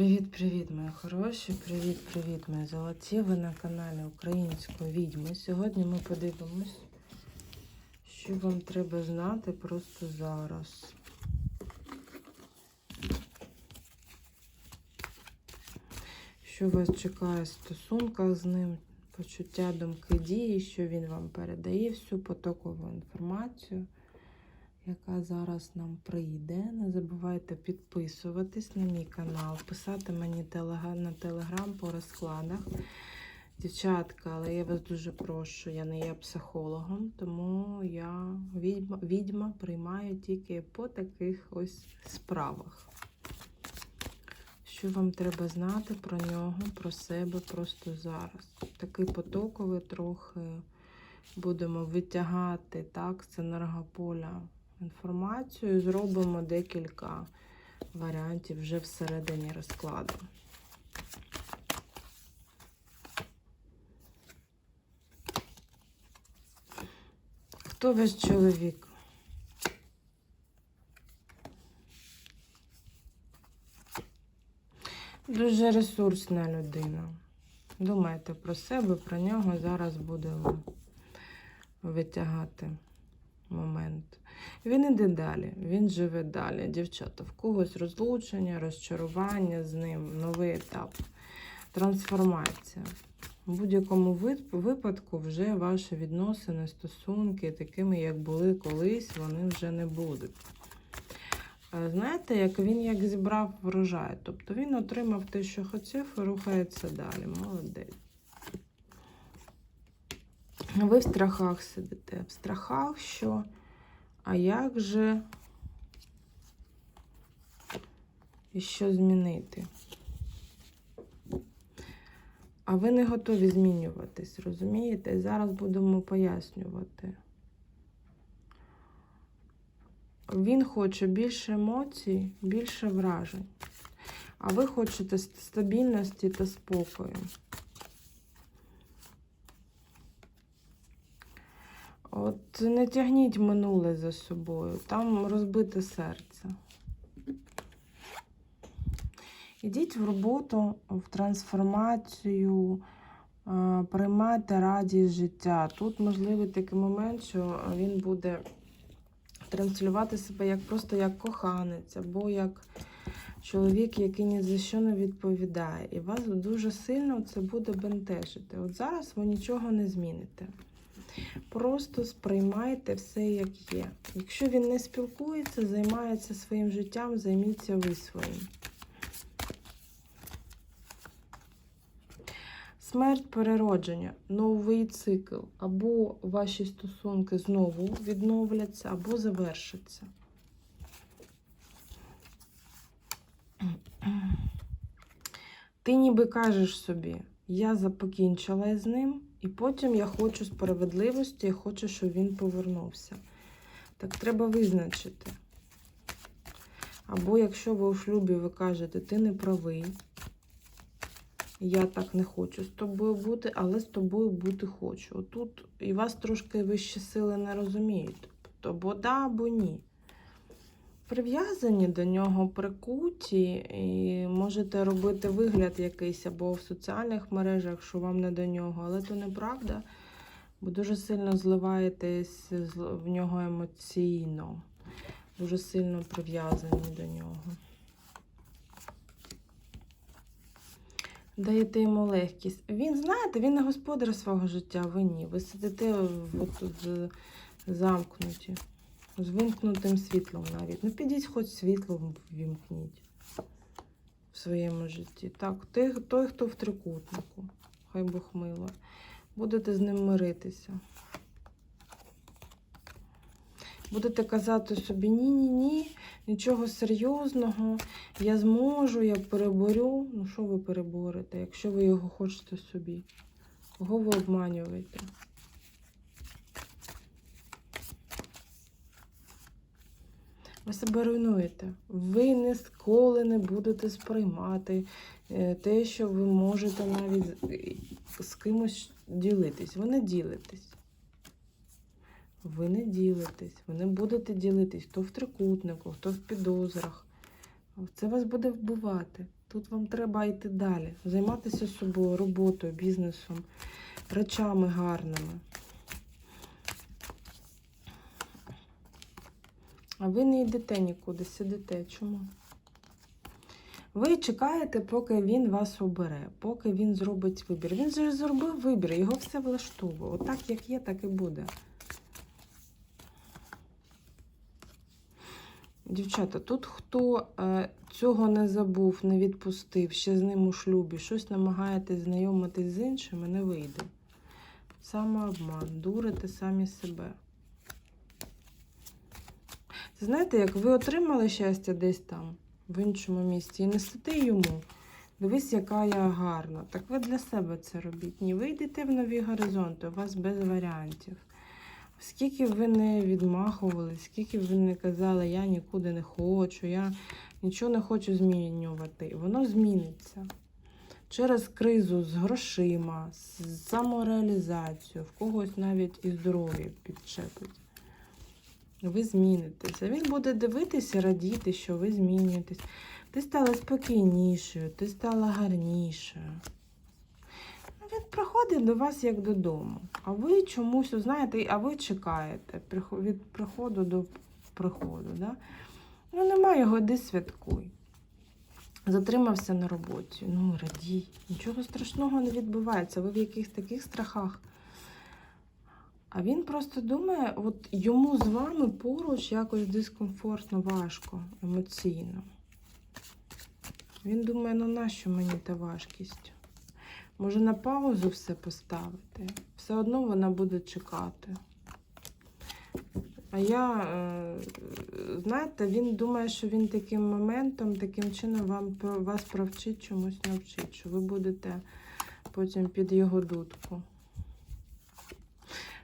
Привіт-привіт, мої хороші! Привіт-привіт, мої золоті! Ви на каналі Української відьми. Сьогодні ми подивимось, що вам треба знати просто зараз. Що вас чекає в стосунках з ним, почуття, думки, дії, що він вам передає, всю потокову інформацію яка зараз нам прийде. Не забувайте підписуватись на мій канал, писати мені на телеграм по розкладах. Дівчатка, але я вас дуже прошу, я не є психологом, тому я відьма, відьма приймаю тільки по таких ось справах. Що вам треба знати про нього, про себе просто зараз? Такий потоковий трохи будемо витягати так, з енергополя інформацію. Зробимо декілька варіантів вже всередині розкладу. Хто ваш чоловік? Дуже ресурсна людина. Думайте про себе, про нього. Зараз будемо витягати момент. Він іде далі, він живе далі. Дівчата, в когось розлучення, розчарування з ним, новий етап, трансформація. У будь-якому випадку вже ваші відносини, стосунки, такими, як були колись, вони вже не будуть. Знаєте, як він як зібрав врожай. Тобто він отримав те, що хотів, і рухається далі. Молодець. Ви в страхах сидите. В страхах, що а як же і що змінити? А ви не готові змінюватись, розумієте? Зараз будемо пояснювати. Він хоче більше емоцій, більше вражень. А ви хочете стабільності та спокою. От не тягніть минуле за собою, там розбите серце. Ідіть в роботу, в трансформацію, приймайте радість життя. Тут можливий такий момент, що він буде транслювати себе як просто як коханець, або як чоловік, який ні за що не відповідає. І вас дуже сильно це буде бентежити. От зараз ви нічого не зміните. Просто сприймайте все, як є. Якщо він не спілкується, займається своїм життям, займіться ви своїм. Смерть переродження, новий цикл. Або ваші стосунки знову відновляться, або завершаться. Ти ніби кажеш собі, я покінчила з ним. І потім я хочу справедливості, я хочу, щоб він повернувся. Так треба визначити. Або якщо ви у шлюбі ви кажете, ти не правий, я так не хочу з тобою бути, але з тобою бути хочу. Отут і вас трошки вищі сили не розуміють. Тобто, або да, або ні прив'язані до нього, прикуті, і можете робити вигляд якийсь або в соціальних мережах, що вам не до нього, але то неправда, бо дуже сильно зливаєтесь в нього емоційно, дуже сильно прив'язані до нього. Даєте йому легкість. Він, знаєте, він не господар свого життя, ви ні. Ви сидите от, замкнуті з вимкнутим світлом навіть. Ну, підіть хоч світло вімкніть в своєму житті. Так, той, хто в трикутнику, хай Бог мило. Будете з ним миритися. Будете казати собі, ні-ні-ні, нічого серйозного, я зможу, я переборю. Ну, що ви переборете, якщо ви його хочете собі? Кого ви обманюєте? Ви себе руйнуєте. Ви ніколи не будете сприймати е, те, що ви можете навіть з кимось ділитись. Ви не ділитесь. Ви не ділитесь, ви не будете ділитись, хто в трикутнику, хто в підозрах. Це вас буде вбивати. Тут вам треба йти далі, займатися собою, роботою, бізнесом, речами гарними. А ви не йдете нікуди, сидите. Чому? Ви чекаєте, поки він вас обере, поки він зробить вибір. Він же зробив вибір, його все влаштовує. Отак, як є, так і буде. Дівчата, тут хто е, цього не забув, не відпустив, ще з ним у шлюбі, щось намагаєтесь знайомитись з іншими, не вийде. Самообман, дурите самі себе. Знаєте, як ви отримали щастя десь там, в іншому місці, і несете йому. Дивись, яка я гарна. Так ви для себе це робіть. Ні, ви йдете в нові горизонти, у вас без варіантів. Скільки ви не відмахували, скільки ви не казали, я нікуди не хочу, я нічого не хочу змінювати, воно зміниться. Через кризу з грошима, з самореалізацією, в когось навіть і здоров'я підчепить. Ви змінитеся. Він буде дивитися, радіти, що ви змінюєтесь. Ти стала спокійнішою, ти стала гарнішою. Він приходить до вас як додому. А ви чомусь, знаєте, а ви чекаєте від приходу до приходу. Да? Ну, немає його, іди святкуй. Затримався на роботі. Ну, радій. Нічого страшного не відбувається. Ви в якихось таких страхах. А він просто думає, от йому з вами поруч якось дискомфортно, важко, емоційно. Він думає, ну нащо мені та важкість? Може на паузу все поставити? Все одно вона буде чекати. А я, е, знаєте, він думає, що він таким моментом, таким чином вам, вас провчить чомусь навчить, що ви будете потім під його дудку.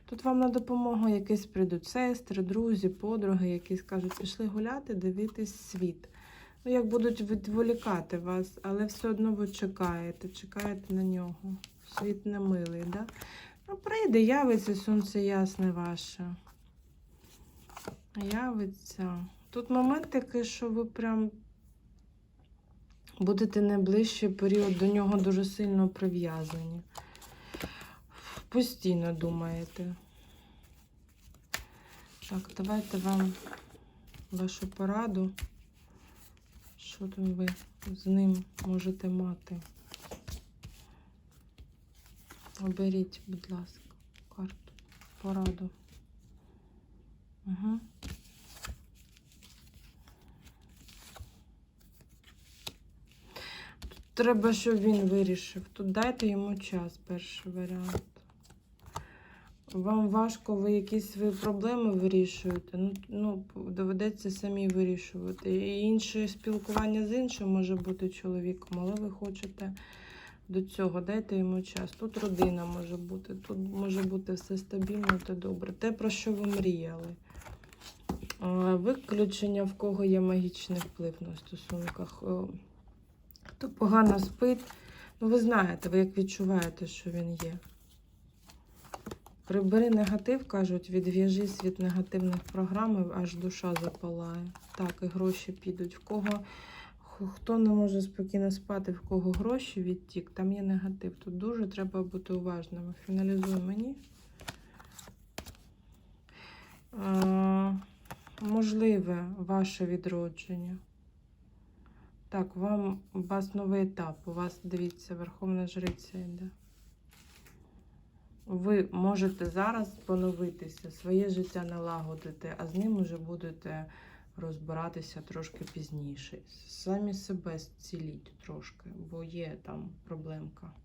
Тут вам на допомогу якісь прийдуть сестри, друзі, подруги, які скажуть, пішли гуляти, дивитись світ. Ну, як будуть відволікати вас, але все одно ви чекаєте, чекаєте на нього. Світ не милий, да? Ну, прийде, явиться сонце ясне ваше. Явиться. Тут момент такий, що ви прям будете найближчий період до нього дуже сильно прив'язані. Постійно думаєте. Так, давайте вам вашу пораду. Що там ви з ним можете мати? Оберіть, будь ласка, карту, пораду. Угу. Тут треба, щоб він вирішив. Тут дайте йому час, перший варіант. Вам важко, ви якісь свої проблеми вирішуєте. Ну, ну доведеться самі вирішувати. І інше спілкування з іншим може бути чоловіком, але ви хочете до цього, дайте йому час. Тут родина може бути, тут може бути все стабільно та добре. Те, про що ви мріяли. Виключення, в кого є магічний вплив на стосунках. Хто погано спить, ну ви знаєте, ви як відчуваєте, що він є. Прибери негатив, кажуть, відв'яжись від негативних програм, аж душа запалає. Так, і гроші підуть. В кого хто не може спокійно спати, в кого гроші відтік, там є негатив. Тут дуже треба бути уважними. Фіналізуй мені. А, можливе ваше відродження. Так, вам у вас новий етап. У вас, дивіться, Верховна Жриця йде. Ви можете зараз поновитися, своє життя налагодити, а з ним уже будете розбиратися трошки пізніше. Самі себе зціліть трошки, бо є там проблемка.